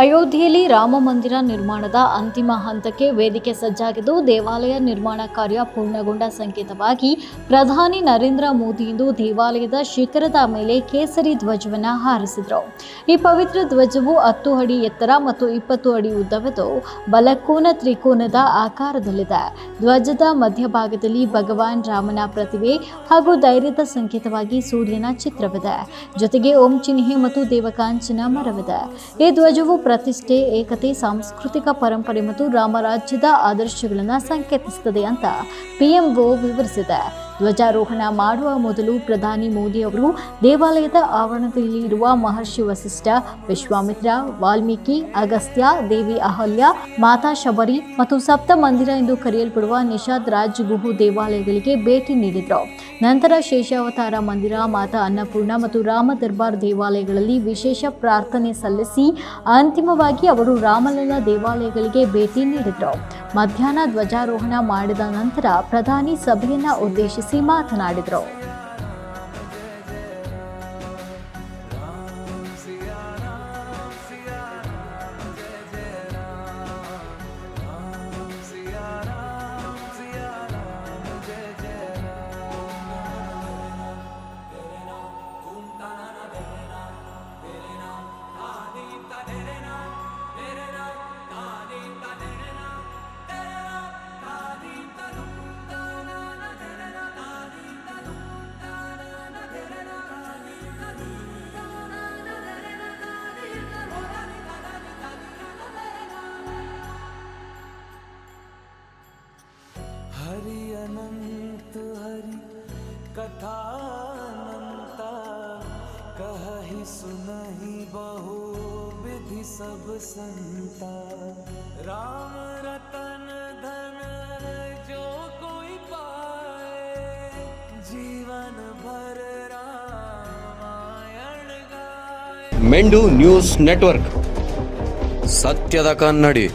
ಅಯೋಧ್ಯೆಯಲ್ಲಿ ರಾಮ ಮಂದಿರ ನಿರ್ಮಾಣದ ಅಂತಿಮ ಹಂತಕ್ಕೆ ವೇದಿಕೆ ಸಜ್ಜಾಗಿದ್ದು, ದೇವಾಲಯ ನಿರ್ಮಾಣ ಕಾರ್ಯ ಪೂರ್ಣಗೊಂಡ ಸಂಕೇತವಾಗಿ ಪ್ರಧಾನಿ ನರೇಂದ್ರ ಮೋದಿ ಇಂದು ದೇವಾಲಯದ ಶಿಖರದ ಮೇಲೆ ಕೇಸರಿ ಧ್ವಜವನ್ನು ಹಾರಿಸಿದರು. ಈ ಪವಿತ್ರ ಧ್ವಜವು ಹತ್ತು ಅಡಿ ಎತ್ತರ ಮತ್ತು ಇಪ್ಪತ್ತು ಅಡಿ ಉದ್ದವಿದ್ದು, ಬಲಕೋನ ತ್ರಿಕೋನದ ಆಕಾರದಲ್ಲಿದೆ. ಧ್ವಜದ ಮಧ್ಯಭಾಗದಲ್ಲಿ ಭಗವಾನ್ ರಾಮನ ಪ್ರತಿಭೆ ಹಾಗೂ ಧೈರ್ಯದ ಸಂಕೇತವಾಗಿ ಸೂರ್ಯನ ಚಿತ್ರವಿದೆ. ಜೊತೆಗೆ ಓಂ ಚಿಹ್ನೆ ಮತ್ತು ದೇವಕಾಂಚನ ಮರವಿದೆ. ಈ ಧ್ವಜವು ಪ್ರತಿಷ್ಠೆ ಏಕತೆ ಸಾಂಸ್ಕೃತಿಕ ಪರಂಪರೆ ಮತ್ತು ರಾಮರಾಜ್ಯದ ಆದರ್ಶಗಳನ್ನು ಸಂಕೇತಿಸುತ್ತದೆ ಅಂತ ಪಿಎಂಒ ವಿವರಿಸಿದೆ. ಧ್ವಜಾರೋಹಣ ಮಾಡುವ ಮೊದಲು ಪ್ರಧಾನಿ ಮೋದಿ ಅವರು ದೇವಾಲಯದ ಆವರಣದಲ್ಲಿ ಇರುವ ಮಹರ್ಷಿ ವಸಿಷ್ಠ ವಿಶ್ವಾಮಿತ್ರ, ವಾಲ್ಮೀಕಿ, ಅಗಸ್ತ್ಯ, ದೇವಿ ಅಹಲ್ಯ, ಮಾತಾ ಶಬರಿ ಮತ್ತು ಸಪ್ತ ಮಂದಿರ ಎಂದು ಕರೆಯಲ್ಪಡುವ ನಿಷಾದ್ ರಾಜ್ ಗುಹು ದೇವಾಲಯಗಳಿಗೆ ಭೇಟಿ ನೀಡಿದರು. ನಂತರ ಶೇಷಾವತಾರ ಮಂದಿರ, ಮಾತಾ ಅನ್ನಪೂರ್ಣ ಮತ್ತು ರಾಮ ದರ್ಬಾರ್ ದೇವಾಲಯಗಳಲ್ಲಿ ವಿಶೇಷ ಪ್ರಾರ್ಥನೆ ಸಲ್ಲಿಸಿ ಅಂತಿಮವಾಗಿ ಅವರು ರಾಮಲಲ್ಲ ದೇವಾಲಯಗಳಿಗೆ ಭೇಟಿ ನೀಡಿದರು. ಮಧ್ಯಾಹ್ನ ಧ್ವಜಾರೋಹಣ ಮಾಡಿದ ನಂತರ ಪ್ರಧಾನಿ ಸಭೆಯನ್ನ ಉದ್ದೇಶಿಸಿ ಮಾತನಾಡಿದರು. अनंत हरि कथानंता कहहि सुनहि बहु विधि सब संता राम रतन धन जो कोई पाए जीवन भर रामायण गाए ಮೆಂಡು ನ್ಯೂಸ್ ನೆಟ್ವರ್ಕ್ ಸತ್ಯದ ಕನ್ನಡಿ